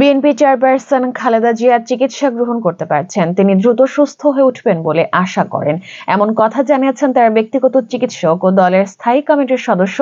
BNP chairperson Khaleda Zia চিকিৎসা গ্রহণ করতে পারছেন। তিনি দ্রুত সুস্থ হয়ে উঠবেন বলে আশা করেন। এমন কথা জানিয়েছেন তার ব্যক্তিগত চিকিৎসক ও দলের স্থায়ী কমিটির সদস্য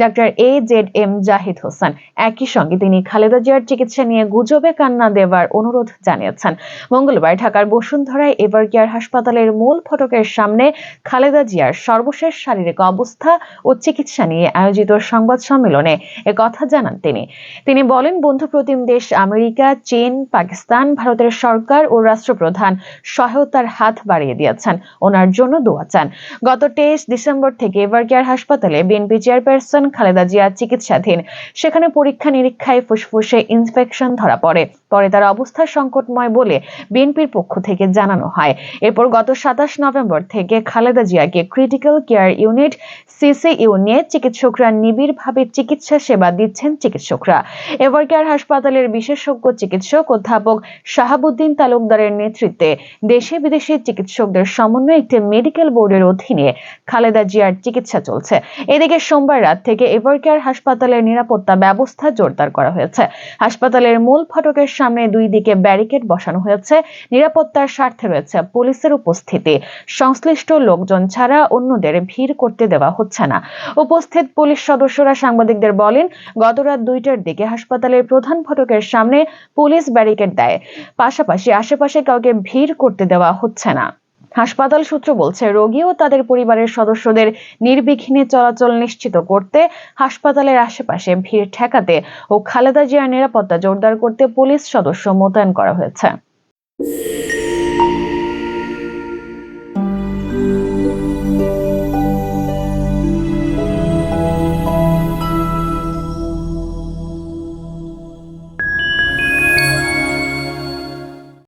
doctor A Z M Zahid Hossain. একই সঙ্গে তিনি খালেদা জিয়ার চিকিৎসা নিয়ে গুজবে কান্না দেওয়ার অনুরোধ জানিয়েছেন। মঙ্গলবার ঢাকার বসুন্ধরায় এভার কেয়ার হাসপাতালের মূল ফটকের সামনে খালেদা জিয়ার সর্বশেষ শারীরিক অবস্থা ও চিকিৎসা নিয়ে আয়োজিত সংবাদ সম্মেলনে কথা জানান তিনি। তিনি বলেন বন্ধু প্রতিম দেশ আমেরিকা চীন, পাকিস্তান, ভারতের সরকার ও রাষ্ট্রপ্রধান সহায়তার হাত বাড়িয়ে দিয়েছেন। ওনার জন্য দোয়া চান। গত তেইশ ডিসেম্বর থেকে এভারকেয়ার হাসপাতালে বিএনপি চেয়ারপারসন খালেদা জিয়া চিকিৎসাধীন। সেখানে পরীক্ষা নিরীক্ষায় ফুসফুসে ইনফেকশন ধরা পড়ে। পরে তার অবস্থা সংকটময় বলে বিএনপির পক্ষ থেকে জানানো হয়। এরপর গত সাতাশ নভেম্বর থেকে খালেদা জিয়াকে ক্রিটিক্যাল কেয়ার ইউনিট, সিসিইউ নিয়ে চিকিৎসকরা নিবিড়ভাবে চিকিৎসা সেবা দিচ্ছেন চিকিৎসকরা। এভারকেয়ার হাসপাতালের বিশেষজ্ঞ চিকিৎসক অধ্যাপক শাহাবুদ্দিন তালুকদারের নেতৃত্বে দেশে বিদেশি চিকিৎসকদের সমন্বয়ে একটি মেডিকেল বোর্ডের অধীনে খালেদা জিয়ার চিকিৎসা চলছে। এদিকে সোমবার রাত থেকে এভারকেয়ার হাসপাতালের নিরাপত্তা ব্যবস্থা জোরদার করা হয়েছে। হাসপাতালের মূল ফটকের সামনে দুই দিকে ব্যারিকেড বসানো হয়েছে। নিরাপত্তার স্বার্থে রয়েছে পুলিশের উপস্থিতি। সংশ্লিষ্ট লোকজন ছাড়া অন্যদের ভিড় করতে দেওয়া হচ্ছে না। উপস্থিত পুলিশ সদস্যরা সাংবাদিকদের বলেন গত রাত দুইটার দিকে হাসপাতালের প্রধান ফটকের সামনে পুলিশ ব্যারিকেড দেয়। পাশাপাশি আশেপাশে কাউকে ভিড় করতে দেওয়া হচ্ছে না। হাসপাতাল সূত্র বলছে রোগী ও তাদের পরিবারের সদস্যদের নির্বিঘ্নে চলাচল নিশ্চিত করতে হাসপাতালের আশেপাশে ভিড় ঠেকাতে ও খালেদা জিয়ার নিরাপত্তা জোরদার করতে পুলিশ সদস্য মোতায়েন করা হয়েছে।